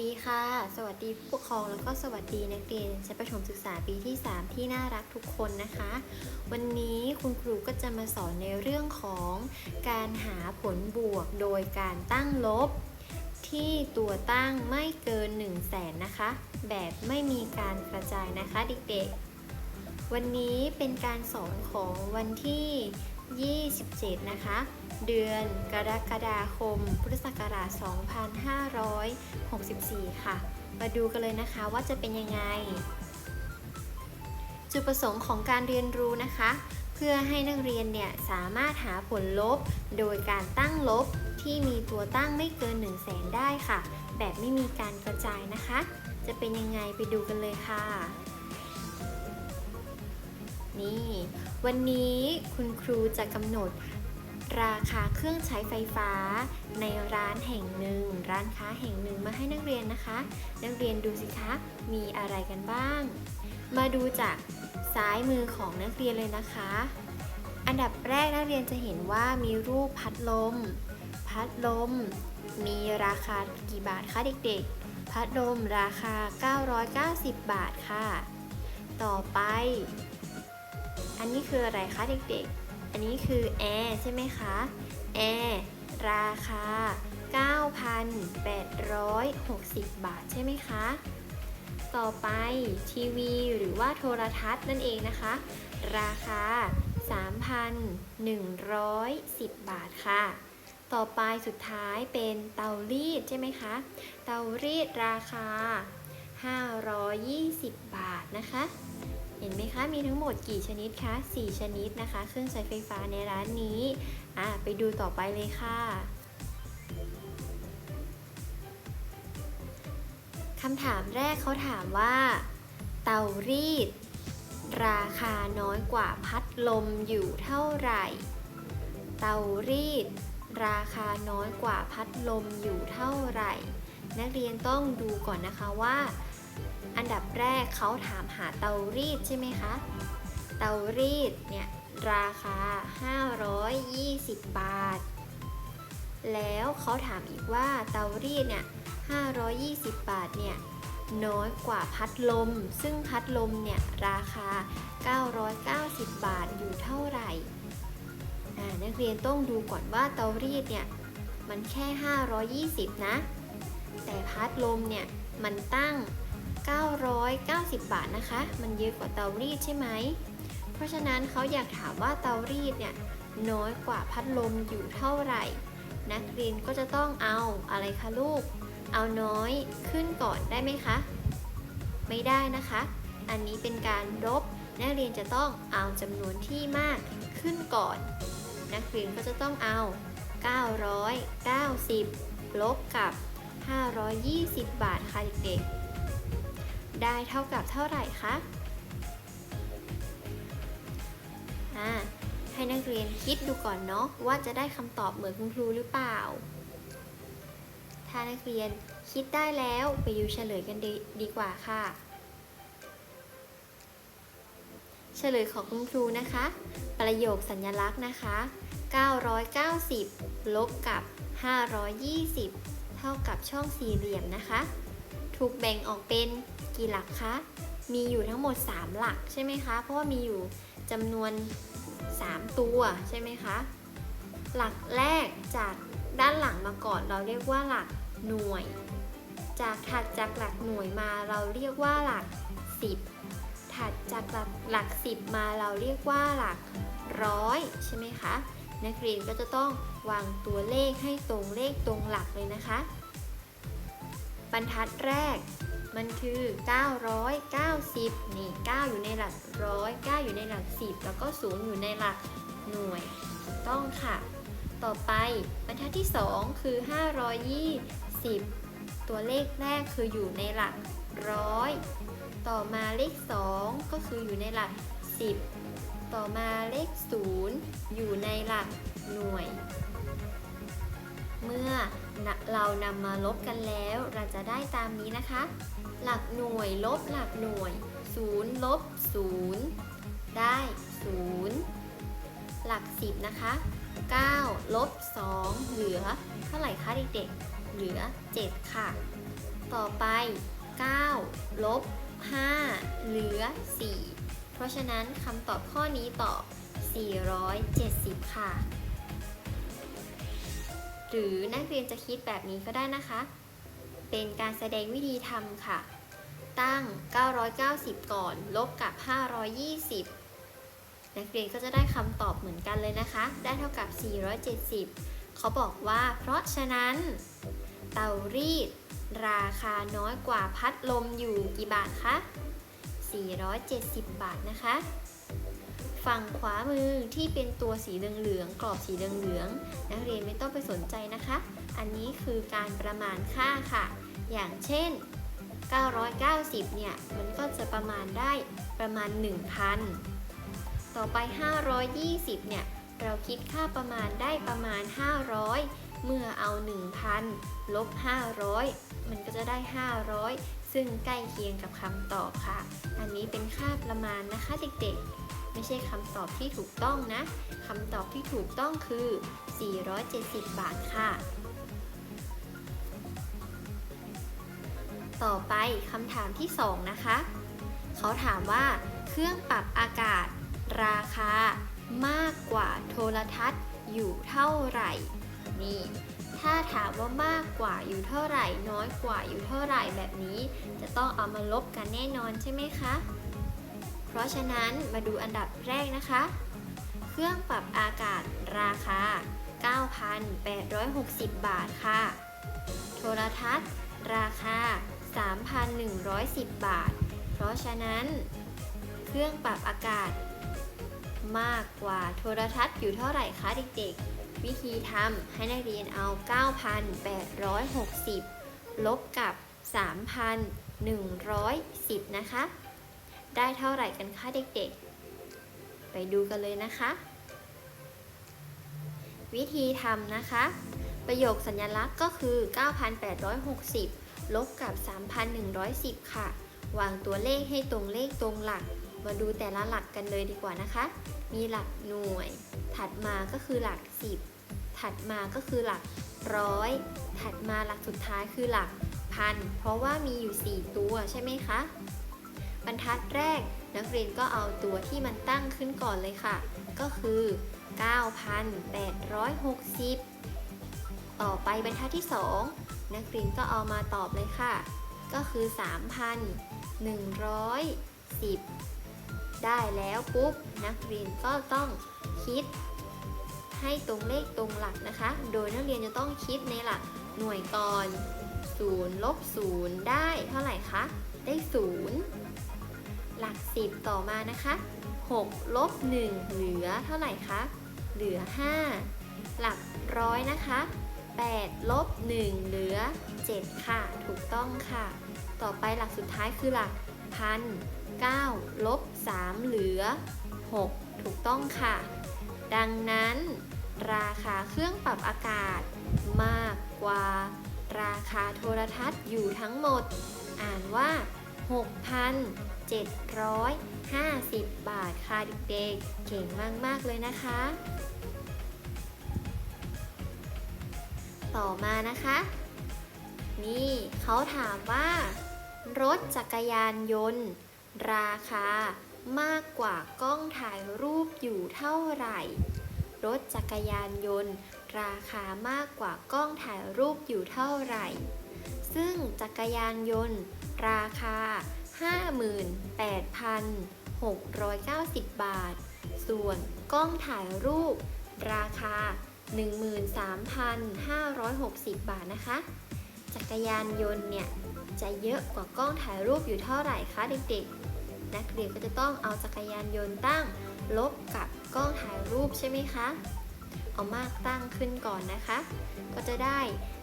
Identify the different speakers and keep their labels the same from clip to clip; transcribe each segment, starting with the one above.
Speaker 1: ดีค่ะ สวัสดีผู้ปกครองแล้วก็สวัสดีนักเรียนชั้นประถมศึกษาปีที่ 3 ที่น่ารักทุกคนนะคะ วันนี้คุณครูก็จะมาสอนในเรื่องของการหาผลบวกโดยการตั้งลบ ที่ตัวตั้งไม่เกิน 1 0 0 0 0แสนนะคะ แบบไม่มีการกระจายนะคะเด็กๆ วันนี้เป็นการสอนของวันที่ 27 นะคะ เดือนกรกฎาคม พุทธศักราช 2564 ค่ะ มาดูกันเลยนะคะว่าจะเป็นยังไง จุดประสงค์ของการเรียนรู้นะคะ เพื่อให้นักเรียนเนี่ยสามารถหาผลลบ โดยการตั้งลบที่มีตัวตั้งไม่เกิน 1 0 0 0 0แสนได้ค่ะ แบบไม่มีการกระจายนะคะ จะเป็นยังไงไปดูกันเลยค่ะ นี่ วันนี้คุณครูจะกำหนด ราคาเครื่องใช้ไฟฟ้า ในร้านแห่งหนึ่ง ร้านค้าแห่งหนึ่งมาให้นักเรียนนะคะ นักเรียนดูสิคะมีอะไรกันบ้าง มาดูจากซ้ายมือของนักเรียนเลยนะคะ อันดับแรกนักเรียนจะเห็นว่ามีรูปพัดลม พัดลม มีราคากี่บาทคะเด็กๆ พัดลมราคา 990 บาทค่ะ ต่อไป อันนี้คืออะไรคะเด็กๆ อันนี้คือแอร์ใช่ไหมคะแอร์ราคา 9,860 บาทใช่ไหมคะ ต่อไปทีวีหรือว่าโทรทัศน์นั่นเองนะคะ ราคา 3,110 บาทค่ะ ต่อไปสุดท้ายเป็นเตารีดใช่ไหมคะ เตารีดราคา 520 บาทนะคะ เห็นไหมคะ มีทั้งหมดกี่ชนิดคะ 4 ชนิดนะคะ เครื่องใช้ไฟฟ้าในร้านนี้ อะ ไปดูต่อไปเลยค่ะคำถามแรกเขาถามว่า เตารีด ราคาน้อยกว่าพัดลมอยู่เท่าไหร่ เตารีด ราคาน้อยกว่าพัดลมอยู่เท่าไหร่ นักเรียนต้องดูก่อนนะคะว่า อันดับแรกเขาถามหาเตารีดใช่ไหมคะ เตารีดเนี่ยราคา 520 บาท แล้วเขาถามอีกว่าเตารีดเนี่ย520 บาทเนี่ยน้อยกว่าพัดลม ซึ่งพัดลมเนี่ยราคา 990 บาทอยู่เท่าไหร่นักเรียนต้องดูก่อนว่าเตารีดเนี่ยมันแค่ 520 นะ แต่พัดลมเนี่ยมันตั้ง 990 บาทนะคะ มันเยอะกว่าเตารีดใช่ไหม เพราะฉะนั้นเขาอยากถามว่าเตารีดเนี่ยน้อยกว่าพัดลมอยู่เท่าไหร่ นักเรียนก็จะต้องเอาอะไรคะลูก เอาน้อยขึ้นก่อนได้ไหมคะ ไม่ได้นะคะ อันนี้เป็นการลบนักเรียนจะต้องเอาจำนวนที่มากขึ้นก่อน นักเรียนก็จะต้องเอา 990 ลบกับ 520 บาทค่ะเด็กๆ ได้เท่ากับเท่าไหร่คะให้นักเรียนคิดดูก่อนเนาะว่าจะได้คำตอบเหมือนคุณครูหรือเปล่า ถ้านักเรียนคิดได้แล้วไปดูเฉลยกันดีดีกว่าค่ะ เฉลยของคุณครูนะคะ ประโยคสัญลักษณ์นะคะ 990 ลบกับ 520 เท่ากับช่องสี่เหลี่ยมนะคะ ถูกแบ่งออกเป็นกี่หลักคะ มีอยู่ทั้งหมด 3 หลักใช่ไหมคะ เพราะว่ามีอยู่จำนวน 3 ตัวใช่ไหมคะ หลักแรกจากด้านหลังมาก่อนเราเรียกว่าหลักหน่วย จากถัดจากหลักหน่วยมาเราเรียกว่าหลัก 10 ถัดจากหลักหลัก 10 มาเราเรียกว่าหลักร้อยใช่ไหมคะ นักเรียนก็จะต้องวางตัวเลขให้ตรงเลขตรงหลักเลยนะคะ บรรทัดแรก มันคือ 990 นี่ 9 อยู่ในหลักร้อย 9 อยู่ในหลัก 10 แล้วก็ศูนย์อยู่ในหลักหน่วยถูกต้องค่ะ ต่อไปบรรทัดที่ 2 คือ 520 ตัวเลขแรกคืออยู่ในหลักร้อยต่อมาเลข 2 ก็คืออยู่ในหลัก 10 ต่อมาเลข 0 อยู่ในหลักหน่วย เมื่อ เรานำมาลบกันแล้ว เราจะได้ตามนี้นะคะ หลักหน่วยลบหลักหน่วย0ลบ0ได้ 0 หลัก 10 นะคะ 9 ลบ 2 เหลือ เท่าไหร่คะเด็กๆ เหลือ 7 ค่ะ ต่อไป 9 ลบ 5 เหลือ 4 เพราะฉะนั้นคำตอบข้อนี้ตอบ 470 ค่ะ หรือนักเรียนจะคิดแบบนี้ก็ได้นะคะ เป็นการแสดงวิธีทำค่ะ ตั้ง 990 ก่อน ลบกับ 520 นักเรียนก็จะได้คำตอบเหมือนกันเลยนะคะ ได้เท่ากับ 470 เขาบอกว่า เพราะฉะนั้น เตารีด ราคาน้อยกว่าพัดลมอยู่กี่บาทคะ 470 บาทนะคะ ฝั่งขวามือที่เป็นตัวสีเหลืองๆกรอบสีเหลืองๆนักเรียนไม่ต้องไปสนใจนะคะ อันนี้คือการประมาณค่าค่ะ อย่างเช่น 990 เนี่ย มันก็จะประมาณได้ประมาณ 1,000 ต่อไป 520 เนี่ย เราคิดค่าประมาณได้ประมาณ 500 เมื่อเอา 1,000 ลบ 500 มันก็จะได้ 500 ซึ่งใกล้เคียงกับคำตอบค่ะ อันนี้เป็นค่าประมาณนะคะเด็กๆ ไม่ใช่คำตอบที่ถูกต้องนะคำตอบที่ถูกต้องคือ 470 บาทค่ะ ต่อไปคำถามที่ 2 นะคะ เขาถามว่า เครื่องปรับอากาศ ราคามากกว่าโทรทัศน์อยู่เท่าไหร่ นี่ถ้าถามว่ามากกว่าอยู่เท่าไหร่ น้อยกว่าอยู่เท่าไหร่แบบนี้ จะต้องเอามาลบกันแน่นอนใช่ไหมคะ เพราะฉะนั้นมาดูอันดับแรกนะคะ เครื่องปรับอากาศราคา 9,860 บาทค่ะ โทรทัศน์ ราคา 3,110 บาท เพราะฉะนั้น เครื่องปรับอากาศ มากกว่าโทรทัศน์อยู่เท่าไหร่คะเด็กๆ วิธีทำให้นักเรียนเอา 9,860 ลบกับ 3,110 นะคะ ได้เท่าไหร่กันคะเด็กๆ ไปดูกันเลยนะคะ วิธีทำนะคะ ประโยคสัญลักษณ์ก็คือ 9,860 ลบกับ 3,110 ค่ะ วางตัวเลขให้ตรงเลขตรงหลัก มาดูแต่ละหลักกันเลยดีกว่านะคะ มีหลักหน่วย ถัดมาก็คือหลัก 10 ถัดมาก็คือหลักร้อยถัดมาหลักสุดท้ายคือหลักพัน เพราะว่ามีอยู่ 4 ตัวใช่ไหมคะ บรรทัดแรก นักเรียนก็เอาตัวที่มันตั้งขึ้นก่อนเลยค่ะ ก็คือ 9,860 ต่อไปบรรทัดที่ 2 นักเรียนก็เอามาตอบเลยค่ะ ก็คือ 3,110 ได้แล้วปุ๊บ นักเรียนก็ต้องคิดให้ตรงเลขตรงหลักนะคะ โดยนักเรียนจะต้องคิดในหลักหน่วยก่อน0ลบ0ได้เท่าไหร่คะ ได้ 0 หลัก 10 ต่อมานะคะ6ลบ1เหลือเท่าไหร่คะ เหลือ 5 หลักร้อยนะคะ8ลบ1เหลือ 7 ค่ะ ถูกต้องค่ะ ต่อไปหลักสุดท้ายคือหลักพัน9ลบ3เหลือ 6 ถูกต้องค่ะ ดังนั้นราคาเครื่องปรับอากาศ มากกว่า ราคาโทรทัศน์อยู่ทั้งหมด อ่านว่า 750 บาทค่ะเด็กๆ เก่งมาก ๆ เลยนะคะ ต่อมานะคะ นี่เขาถามว่า รถจักรยานยนต์ ราคามากกว่ากล้องถ่ายรูปอยู่เท่าไหร่ รถจักรยานยนต์ ราคามากกว่ากล้องถ่ายรูปอยู่เท่าไหร่ ซึ่งจักรยานยนต์ ราคา 58,690 บาท ส่วนกล้องถ่ายรูป ราคา 13,560 บาทนะคะ จักรยานยนต์เนี่ย จะเยอะกว่ากล้องถ่ายรูปอยู่เท่าไหร่คะเด็กๆ นักเรียนก็จะต้องเอาจักรยานยนต์ตั้ง ลบกับกล้องถ่ายรูปใช่ไหมคะ เอามากตั้งขึ้นก่อนนะคะ ก็จะได้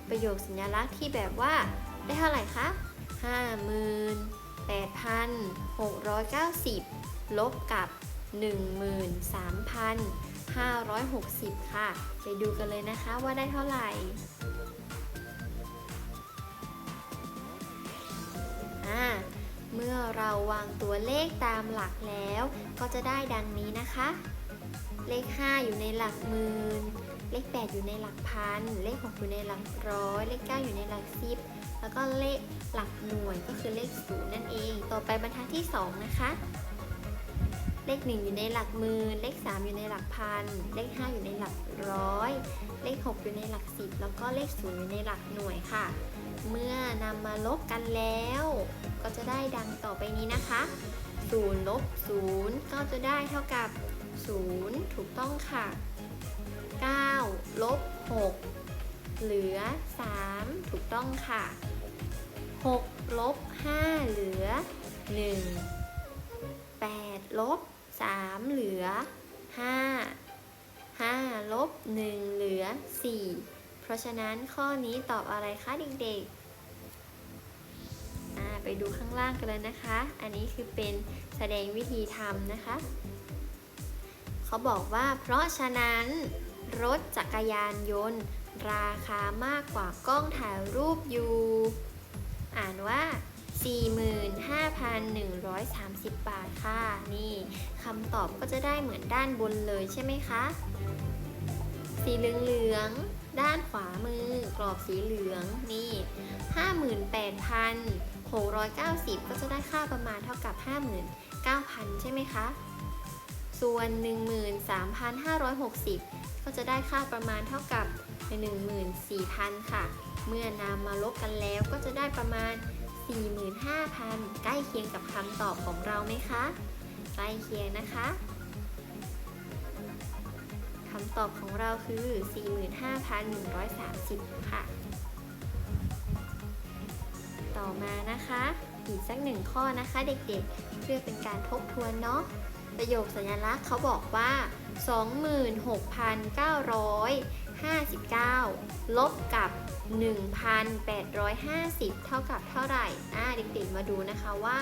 Speaker 1: ประโยคสัญลักษณ์ที่แบบว่าได้เท่าไหร่คะ 8,690 ลบกับ 13,560 ค่ะ ไปดูกันเลยนะคะว่าได้เท่าไหร่อ่าเมื่อเราวางตัวเลขตามหลักแล้ว ก็จะได้ดังนี้นะคะ เลข 5 อยู่ในหลักหมื่น เลข 8 อยู่ในหลักพัน เลข 6 อยู่ในหลักร้อย เลข 9 อยู่ในหลักสิบ แล้วก็เลขหลักหน่วยก็คือเลขศูนย์นั่นเอง ต่อไปบรรทัดที่ 2 นะคะ เลข 1 อยู่ในหลักหมื่นเลข 3 อยู่ในหลักพัน เลข 5 อยู่ในหลักร้อย เลข 6 อยู่ในหลักสิบแล้วก็เลข0อยู่ในหลักหน่วยค่ะ เมื่อนำมาลบกันแล้ว ก็จะได้ดังต่อไปนี้นะคะ0ลบ0ก็จะได้เท่ากับ 0 ถูกต้องค่ะ 9 ลบ 6 เหลือ 3 ถูกต้องค่ะ 6 ลบ 5 เหลือ 1 8 ลบ 3 เหลือ 5 5 ลบ 1 เหลือ 4 เพราะฉะนั้นข้อนี้ตอบอะไรคะเด็กๆ ไปดูข้างล่างกันเลยนะคะ อันนี้คือเป็นแสดงวิธีทำนะคะ เขาบอกว่าเพราะฉะนั้นรถจักรยานยนต์ ราคามากกว่ากล้องถ่ายรูปอยู่ อ่านว่า 45,130 บาทค่ะ นี่คำตอบก็จะได้เหมือนด้านบนเลยใช่ไหมคะ สีเหลืองๆด้านขวามือกรอบสีเหลืองนี่ 58,690 ก็จะได้ค่าประมาณเท่ากับ 59,000 ใช่ไหมคะ ส่วน 13,560 ก็จะได้ค่าประมาณเท่ากับ 14,000 ค่ะ เมื่อนำมาลบกันแล้วก็จะได้ประมาณ 45,000 ใกล้เคียงกับคำตอบของเราไหมคะ ใกล้เคียงนะคะคำตอบของเราคือ 45,130 ค่ะ ต่อมานะคะ อีกสักหนึ่งข้อนะคะเด็กๆ เพื่อเป็นการทบทวนเนาะ ประโยคสัญลักษณ์เขาบอกว่า 26,959 ลบกับ 1,850 เท่ากับเท่าไหร่อ่าเด็กๆมาดูนะคะว่า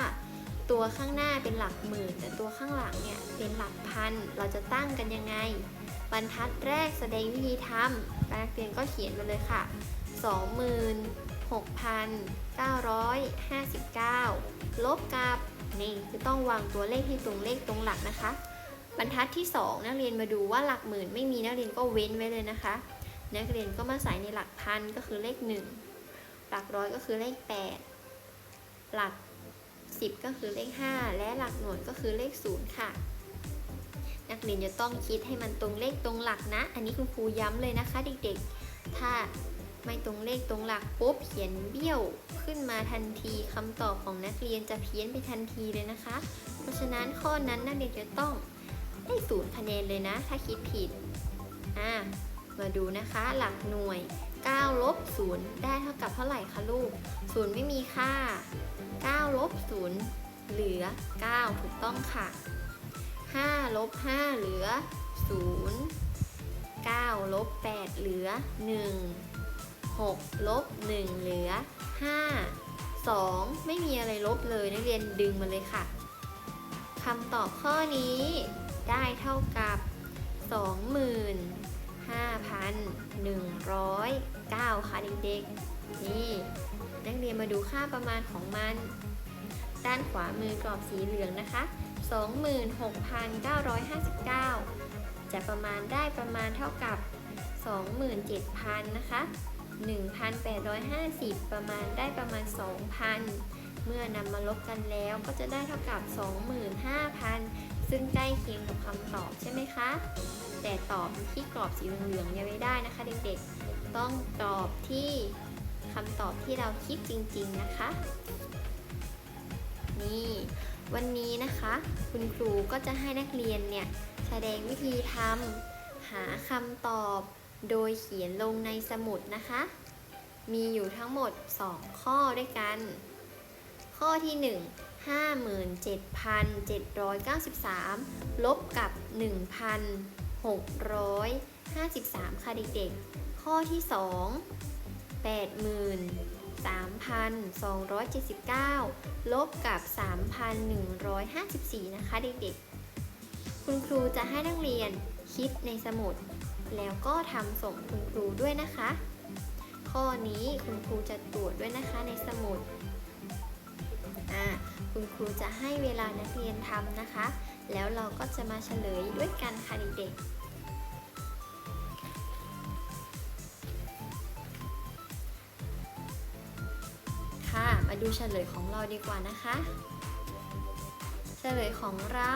Speaker 1: ตัวข้างหน้าเป็นหลักหมื่น แต่ตัวข้างหลังเนี่ยเป็นหลักพัน เราจะตั้งกันยังไง บรรทัดแรกแสดงวิธีทำนักเรียนก็เขียนไปเลยค่ะ 26,959 ลบกับนี่คือต้องวางตัวเลขให้ตรงเลขตรงหลักนะคะ บรรทัดที่ 2 นักเรียนมาดูว่าหลักหมื่นไม่มีนักเรียนก็เว้นไว้เลยนะคะ นักเรียนก็มาใส่ในหลักพันก็คือเลข 1 หลักร้อยก็คือเลข 8 หลัก 10 ก็คือเลข 5 และหลักหน่วยก็คือเลข 0 ค่ะ นักเรียนจะต้องคิดให้มันตรงเลขตรงหลักนะ อันนี้คุณครูย้ำเลยนะคะ เด็กๆ ถ้าไม่ตรงเลขตรงหลักปุ๊บเขียนเบี้ยวขึ้นมาทันทีคำตอบของนักเรียนจะเพี้ยนไปทันทีเลยนะคะ เพราะฉะนั้นข้อนั้นนักเรียนจะต้อง ได้ศูนย์คะแนนเลยนะ ถ้าคิดผิด อ่า มาดูนะคะ หลักหน่วย 9 ลบ 0 ได้เท่ากับเท่าไหร่คะลูก 0 ไม่มีค่า 9 ลบ 0 เหลือ 9 ถูกต้องค่ะ 5 ลบ 5 เหลือ 0 9 ลบ 8 เหลือ 1 6 ลบ 1 เหลือ 5 2 ไม่มีอะไรลบเลยนักเรียนดึงมาเลยค่ะคำตอบข้อนี้ ได้เท่ากับ 25,109 ค่ะเด็กๆ นี่นักเรียนมาดูค่าประมาณของมัน ด้านขวามือกรอบสีเหลืองนะคะ 26,959 จะประมาณได้ประมาณเท่ากับ 27,000 นะคะ 1,850 ประมาณได้ประมาณ 2,000เมื่อนำมาลบกันแล้วก็จะได้เท่ากับ25,000 ซึ่งใกล้เคียงกับคำตอบใช่ไหมคะ แต่ตอบที่กรอบสีเหลืองๆยังไม่ได้นะคะเด็กๆ ต้องกรอบที่คำตอบที่เราคิดจริง ๆนะคะ นี่ วันนี้นะคะ คุณครูก็จะให้นักเรียนเนี่ยแสดงวิธีทำหาคำตอบโดยเขียนลงในสมุดนะคะ มีอยู่ทั้งหมด 2 ข้อด้วยกัน ข้อที่ 1 57,793 ลบกับ 1,653 ค่ะเด็กๆ ข้อที่ 2 83,279 ลบกับ 3,154 นะคะเด็กๆ คุณครูจะให้นักเรียนคิดในสมุด แล้วก็ทำส่งคุณครูด้วยนะคะ ข้อนี้คุณครูจะตรวจด้วยนะคะในสมุดอ่า คุณครูจะให้เวลานักเรียนทำนะคะ แล้วเราก็จะมาเฉลยด้วยกันค่ะเด็กๆมาดูเฉลยของเราดีกว่านะคะ เฉลยของเรา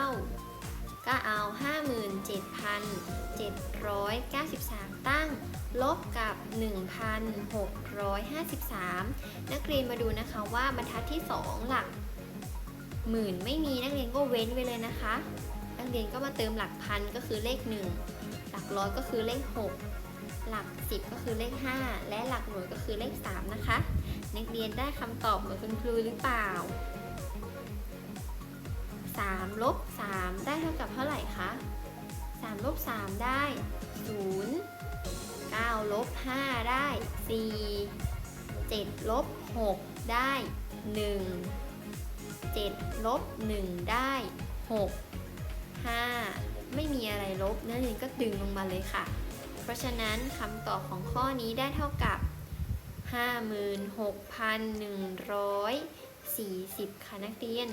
Speaker 1: ก็เอา 57,793 ตั้ง ลบกับ 1,653 นักเรียนมาดูนะคะว่าบรรทัดที่ 2 หลัก หมื่นไม่มีนักเรียนก็เว้นไว้เลยนะคะ นักเรียนก็มาเติมหลักพันก็คือเลข 1 หลักร้อยก็คือเลข 6 หลัก 10 ก็คือเลข 5 และหลักหน่วยก็คือเลข 3 นะคะ นักเรียนได้คำตอบเหมือนคุณครูหรือเปล่า3ลบ3ได้เท่ากับเท่าไหร่คะ3ลบ3ได้ 0 9ลบ5ได้ 4 7ลบ6ได้ 1 7ลบ1ได้ 6 5 ไม่มีอะไรลบนักเรียนก็ดึงลงมาเลยค่ะ เพราะฉะนั้นคำตอบของข้อนี้ได้เท่ากับ 56,140 ค่ะนักเรียน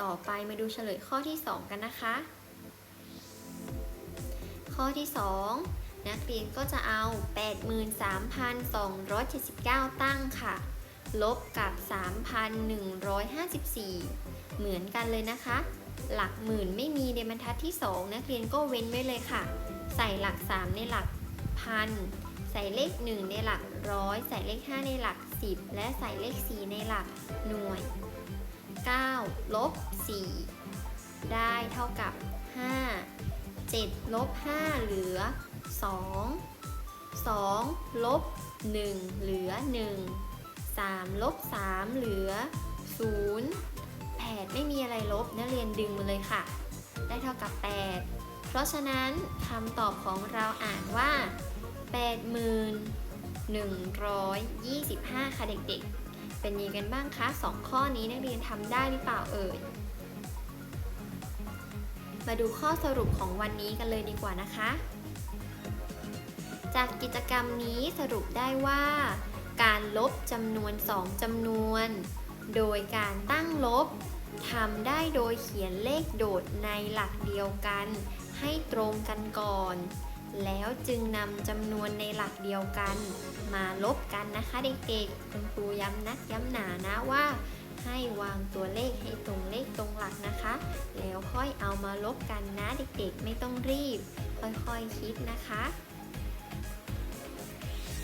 Speaker 1: ต่อไปมาดูเฉลยข้อที่ 2 กันนะคะ ข้อที่ 2 นักเรียนก็จะเอา 83,279 ตั้งค่ะ ลบกับ 3,154 เหมือนกันเลยนะคะ หลักหมื่นไม่มีในบรรทัดที่ 2 นักเรียนก็เว้นไว้เลยค่ะ ใส่หลัก 3 ในหลักพันใส่เลข 1 ในหลักร้อยใส่เลข 5 ในหลัก 10 และใส่เลข 4 ในหลักหน่วย 9 ลบ 4 ได้เท่ากับ 5 7 ลบ 5 เหลือ 2 2 ลบ 1 เหลือ 1 3ลบ3เหลือ 0 8 ไม่มีอะไรลบนักเรียนดึงมาเลยค่ะ ได้เท่ากับ 8 เพราะฉะนั้นคำตอบของเราอ่านว่า8125 ค่ะเด็กๆ เป็นยังไงกันบ้างคะ2ข้อนี้นักเรียนทำได้หรือเปล่าเอ่ย มาดูข้อสรุปของวันนี้กันเลยดีกว่านะคะ จากกิจกรรมนี้สรุปได้ว่า ลบจำนวน 2จำนวน โดยการตั้งลบทำได้โดยเขียนเลขโดดในหลักเดียวกัน ให้ตรงกันก่อน แล้วจึงนำจำนวนในหลักเดียวกัน มาลบกันนะคะเด็กๆ คุณครูย้ำนักย้ำหนานะว่า ให้วางตัวเลขให้ตรงเลขตรงหลักนะคะ แล้วค่อยเอามาลบกันนะเด็กๆ ไม่ต้องรีบ ค่อยๆคิดนะคะ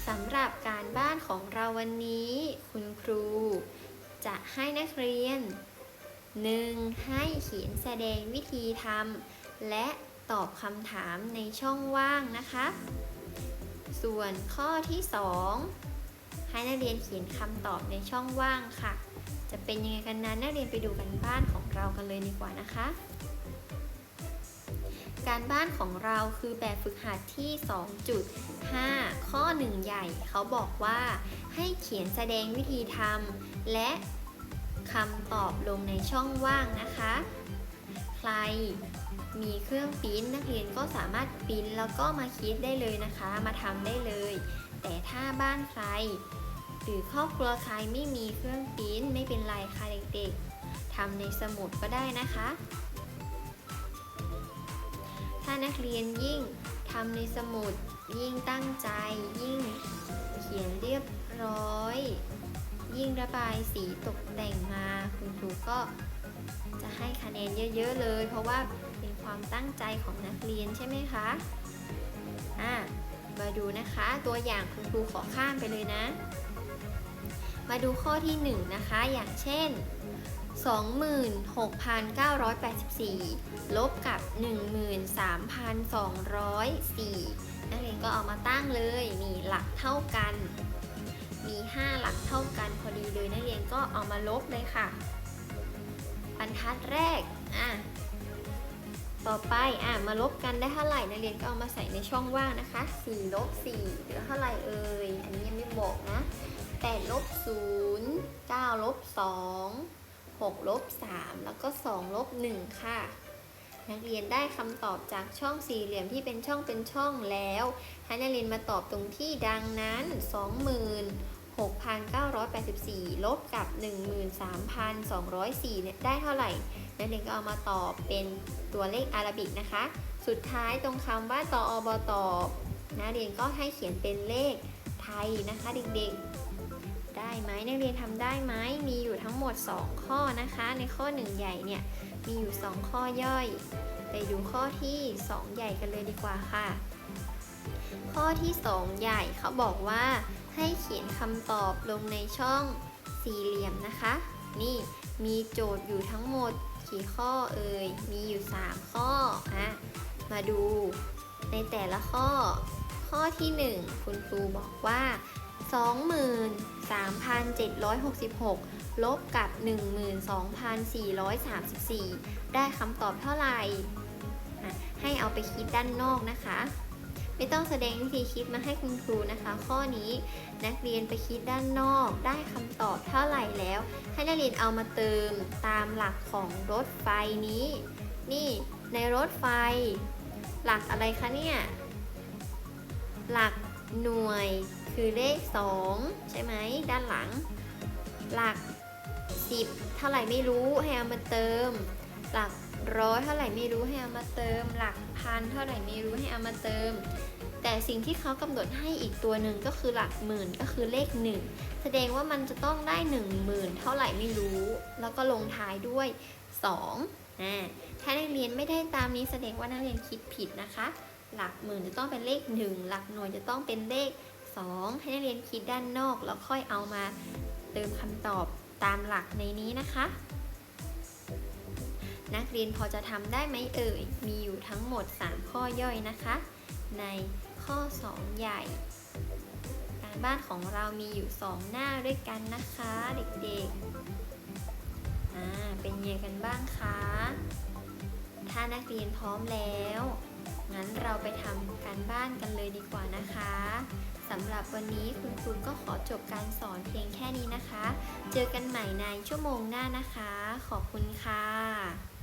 Speaker 1: สำหรับการบ้านของเราวันนี้ คุณครู จะให้นักเรียน 1. ให้เขียนแสดงวิธีทำและตอบคำถามในช่องว่างนะคะ ส่วนข้อที่ 2 ให้นักเรียนเขียนคำตอบในช่องว่างค่ะ จะเป็นยังไงกันนั้นนักเรียนไปดูกันบ้านของเรากันเลยดีกว่านะคะ การบ้านของเราคือแบบฝึกหัดที่ 2.5 ข้อ 1 ใหญ่ เขาบอกว่าให้เขียนแสดงวิธีทำและคำตอบลงในช่องว่างนะคะ ใครมีเครื่องปริ้นนักเรียนก็สามารถปริ้นแล้วก็มาคิดได้เลยนะคะ มาทำได้เลย แต่ถ้าบ้านใคร หรือครอบครัวใครไม่มีเครื่องปริ้นไม่เป็นไรค่ะเด็กๆทำในสมุดก็ได้นะคะ นักเรียนยิ่งทำในสมุด ยิ่งตั้งใจ ยิ่งเขียนเรียบร้อย ยิ่งระบายสีตกแต่งมา คุณครูก็จะให้คะแนนเยอะๆเลย เพราะว่าเป็นความตั้งใจของนักเรียนใช่ไหมคะอะมาดูนะคะ ตัวอย่างคุณครูขอข้ามไปเลยนะ มาดูข้อที่ 1 นะคะ อย่างเช่น 26,984 ลบกับ 13,204 นักเรียนก็เอามาตั้งเลยนี่หลักเท่ากัน มี 5 หลักเท่ากันพอดีเลยนักเรียนก็เอามาลบเลยค่ะ บรรทัดแรกอะต่อไปอะมาลบกันได้เท่าไหร่นักเรียนก็เอามาใส่ในช่องว่างนะคะ4ลบ4เหลือเท่าไหร่เอ่ยอันนี้ยังไม่บอกนะ8ลบ0 9ลบ2 6ลบ3แล้วก็2ลบ1ค่ะ นักเรียนได้คำตอบจากช่องสี่เหลี่ยมที่เป็นช่องเป็นช่องแล้วให้นักเรียนมาตอบตรงที่ดังนั้น 26,984 ลบกับ 13,204เนี่ยได้เท่าไหร่ นักเรียนก็เอามาตอบเป็นตัวเลขอารบิกนะคะ สุดท้ายตรงคำว่าตออบตอบนักเรียนก็ให้เขียนเป็นเลขไทยนะคะเด็กๆ ได้ไหมนักเรียนทำได้ไหมมีอยู่ทั้งหมด 2 ข้อนะคะ ในข้อ 1 ใหญ่เนี่ยมีอยู่ 2 ข้อย่อยไปดูข้อที่ 2 ใหญ่กันเลยดีกว่าค่ะ ข้อที่ 2 ใหญ่เขาบอกว่าให้เขียนคำตอบลงในช่องสี่เหลี่ยมนะคะ นี่มีโจทย์อยู่ทั้งหมดกี่ข้อเอ่ย มีอยู่ 3 ข้ออะมาดูในแต่ละข้อ ข้อที่ 1 คุณครูบอกว่า 3,766 ลบกับ 12,434 ได้คำตอบเท่าไหร่ ให้เอาไปคิดด้านนอกนะคะ ไม่ต้องแสดงวิธีคิดมาให้คุณครูนะคะ ข้อนี้นักเรียนไปคิดด้านนอก ได้คำตอบเท่าไหร่แล้ว ให้นักเรียนเอามาเติมตามหลักของรถไฟนี้ นี่ในรถไฟ หลักอะไรคะเนี่ย หลัก หน่วยคือเลข 2 ใช่ไหมด้านหลัง หลัก 10 เท่าไหร่ไม่รู้ให้เอามาเติม หลักร้อยเท่าไหร่ไม่รู้ให้เอามาเติม หลักพันเท่าไหร่ไม่รู้ให้เอามาเติม แต่สิ่งที่เขากำหนดให้อีกตัวหนึ่งก็คือหลักหมื่นก็คือเลข 1 แสดงว่ามันจะต้องได้ 1 0,000 เท่าไหร่ไม่รู้ แล้วก็ลงท้ายด้วย2อ่าถ้านักเรียนไม่ได้ตามนี้แสดงว่านักเรียนคิดผิดนะคะ หลักหมื่นจะต้องเป็นเลข 1 หลักหน่วยจะต้องเป็นเลข 2 ให้นักเรียนคิดด้านนอก แล้วค่อยเอามาเติมคำตอบตามหลักในนี้นะคะ นักเรียนพอจะทำได้ไหมเอ่ย มีอยู่ทั้งหมด 3 ข้อย่อยนะคะ ในข้อ 2 ใหญ่ การบ้านของเรามีอยู่ 2 หน้าด้วยกันนะคะเด็กๆ เป็นยังไงกันบ้างคะ ถ้านักเรียนพร้อมแล้ว งั้นเราไปทำการบ้านกันเลยดีกว่านะคะสำหรับวันนี้คุณครูก็ขอจบการสอนเพียงแค่นี้นะคะ เจอกันใหม่ในชั่วโมงหน้านะคะ ขอบคุณค่ะ